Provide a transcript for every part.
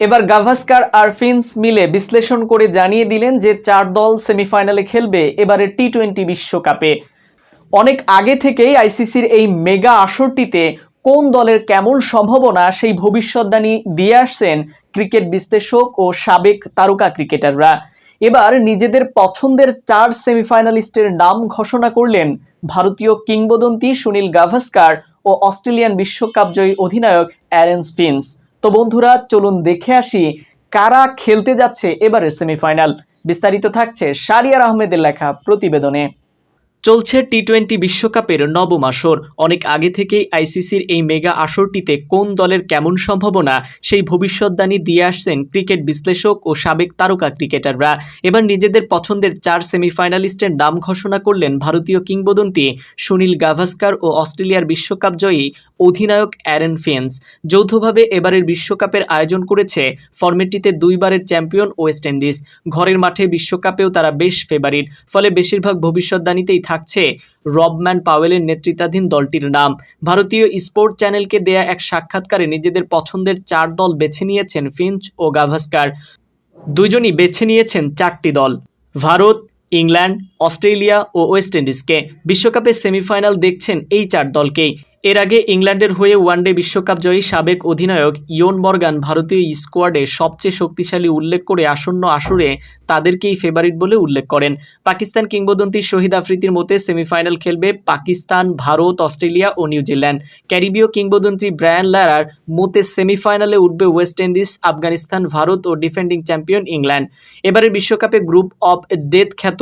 এবার গাভাস্কার আর ফিন্স মিলে বিশ্লেষণ করে জানিয়ে দিলেন যে চার দল সেমিফাইনালে খেলবে এবারে টি টোয়েন্টি বিশ্বকাপে। অনেক আগে থেকেই আইসিসির এই মেগা আসরটিতে কোন দলের কেমন সম্ভাবনা সেই ভবিষ্যৎবাণী দিয়ে আসছেন ক্রিকেট বিশ্লেষক ও সাবেক তারকা ক্রিকেটাররা। এবার নিজেদের পছন্দের চার সেমিফাইনালিস্টের নাম ঘোষণা করলেন ভারতীয় কিংবদন্তি সুনীল গাভাস্কার ও অস্ট্রেলিয়ান বিশ্বকাপ জয়ী অধিনায়ক অ্যারেন্স ফিন্স তো বন্ধুরা, চলুন দেখে আসি কারা খেলতে যাচ্ছে এবারের সেমিফাইনাল। বিস্তারিত থাকছে সারিয়ার আহমেদের লেখা প্রতিবেদনে। চলছে টি টোয়েন্টি বিশ্বকাপের নবম আসর। অনেক আগে থেকেই আইসিসির এই মেগা আসরটিতে কোন দলের কেমন সম্ভাবনা, সেই ভবিষ্যৎবাণী দিয়ে আসছেন ক্রিকেট বিশ্লেষক ও সাবেক তারকা ক্রিকেটাররা। এবার নিজেদের পছন্দের চার সেমিফাইনালিস্টের নাম ঘোষণা করলেন ভারতীয় কিংবদন্তি সুনীল গাভাস্কার ও অস্ট্রেলিয়ার বিশ্বকাপ জয়ী অধিনায়ক অ্যারেন ফিন্স যৌথভাবে এবারের বিশ্বকাপের আয়োজন করেছে ফরম্যাটটিতে দুইবারের চ্যাম্পিয়ন ওয়েস্ট ইন্ডিজ। ঘরের মাঠে বিশ্বকাপেও তারা বেশ ফেভারিট, ফলে বেশিরভাগ ভবিষ্যৎবাণীতেই থাকছে রবম্যান পাওয়েলের নেতৃত্বাধীন দলটির নাম। ভারতীয় স্পোর্ট চ্যানেলকে দেয়া এক সাক্ষাৎকারে নিজেদের পছন্দের চার দল বেছে নিয়েছেন ফিঞ্চ ও গাভাস্কার। দুজনই বেছে নিয়েছেন চারটি দল। ভারত, ইংল্যান্ড, অস্ট্রেলিয়া ও ওয়েস্ট ইন্ডিজকে। বিশ্বকাপের সেমিফাইনাল দেখছেন এই চার দলকেই। এর আগে ইংল্যান্ডের হয়ে ওয়ানডে বিশ্বকাপ জয়ী সাবেক অধিনায়ক ইয়ন মর্গান ভারতীয় স্কোয়াডে সবচেয়ে শক্তিশালী উল্লেখ করে আসন্ন আসরে তাদেরকেই ফেভারিট বলে উল্লেখ করেন। পাকিস্তান কিংবদন্তি শহীদ আফ্রিদির মতে সেমিফাইনাল খেলবে পাকিস্তান, ভারত, অস্ট্রেলিয়া ও নিউজিল্যান্ড। ক্যারিবীয় কিংবদন্তি ব্রায়ান লারার মতে সেমিফাইনালে উঠবে ওয়েস্ট ইন্ডিজ, আফগানিস্তান, ভারত ও ডিফেন্ডিং চ্যাম্পিয়ন ইংল্যান্ড। এবারের বিশ্বকাপে গ্রুপ অফ ডেথ খ্যাত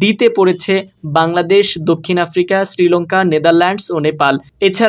ডিতে পড়েছে বাংলাদেশ, দক্ষিণ আফ্রিকা, শ্রীলঙ্কা, নেদারল্যান্ডস ও নেপাল। এছাড়া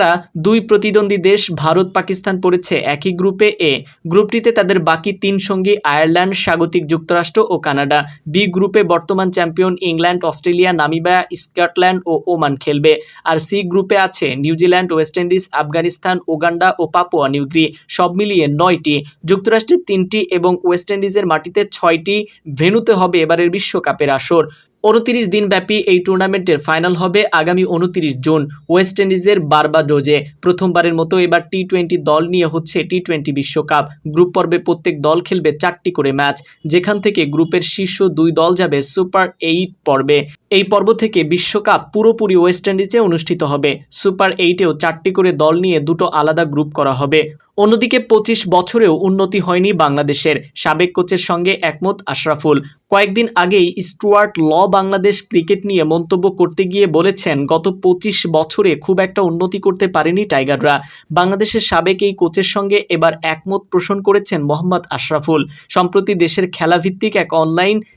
দুই প্রতিদ্বন্দ্বী দেশ ভারত পাকিস্তান পড়েছে একই গ্রুপে এ গ্রুপটিতে তাদের বাকি তিন সঙ্গী আয়ারল্যান্ড, স্বাগতিক যুক্তরাষ্ট্র ও কানাডা। বি গ্রুপে বর্তমান champion England, Australia, Namibia, Scotland ও ওমান খেলবে। আর সি গ্রুপে আছে New Zealand West Indies, Afghanistan Uganda ও পাপুয়া নিউগ্রি। সব মিলিয়ে নয়টি। যুক্তরাষ্ট্রের তিনটি এবং ওয়েস্ট ইন্ডিজের মাটিতে ছয়টি। ভেন্যুতে হবে এবারের বিশ্বকাপের আসর। উনতিরিশ দিনব্যাপী এই টুর্নামেন্টের ফাইনাল হবে আগামী উনতিরিশ জুন ওয়েস্ট ইন্ডিজের বারবাডোজে প্রথমবারের মতো এবার টি টোয়েন্টি দল নিয়ে হচ্ছে টি টোয়েন্টি বিশ্বকাপ। গ্রুপ পর্বে প্রত্যেক দল খেলবে চারটি করে ম্যাচ। যেখান থেকে গ্রুপের শীর্ষ দুই দল যাবে সুপার এইট পর্বে। এই পর্ব থেকে বিশ্বকাপ পুরোপুরি ওয়েস্ট ইন্ডিজে অনুষ্ঠিত হবে। সুপার এইটেও চারটি করে দল নিয়ে দুটো আলাদা গ্রুপ করা হবে। অন্যদিকে পঁচিশ বছরেও উন্নতি হয়নি বাংলাদেশের। সাবেক কোচের সঙ্গে একমত আশরাফুল। কয়েকদিন আগেই স্টুয়ার্ট ল বাংলাদেশ ক্রিকেট নিয়ে মন্তব্য করতে গিয়ে বলেছেন, গত পঁচিশ বছরে খুব একটা উন্নতি করতে পারেনি টাইগাররা। বাংলাদেশের সাবেক এই কোচের সঙ্গে এবার একমত পোষণ করেছেন মোহাম্মদ আশরাফুল। সম্প্রতি দেশের খেলাভিত্তিক এক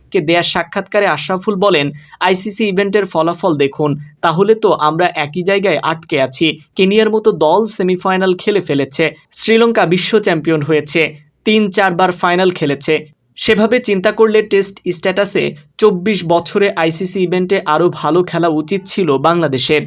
অনলাইনকে দেয়া সাক্ষাৎকারে আশরাফুল বলেন, আইসিসি ইভেন্টের ফলাফল দেখুন। তাহলে তো আমরা একই জায়গায় আটকে আছি। কেনিয়ার মতো দল সেমিফাইনাল খেলে ফেলেছে। শ্রীলঙ্কা বিশ্ব চ্যাম্পিয়ন হয়েছে। তিন চারবার ফাইনাল খেলেছে। সেভাবে চিন্তা করলে টেস্ট স্ট্যাটাসে চব্বিশ বছরে আইসিসি ইভেন্টে আরও ভালো খেলা উচিত ছিল বাংলাদেশের।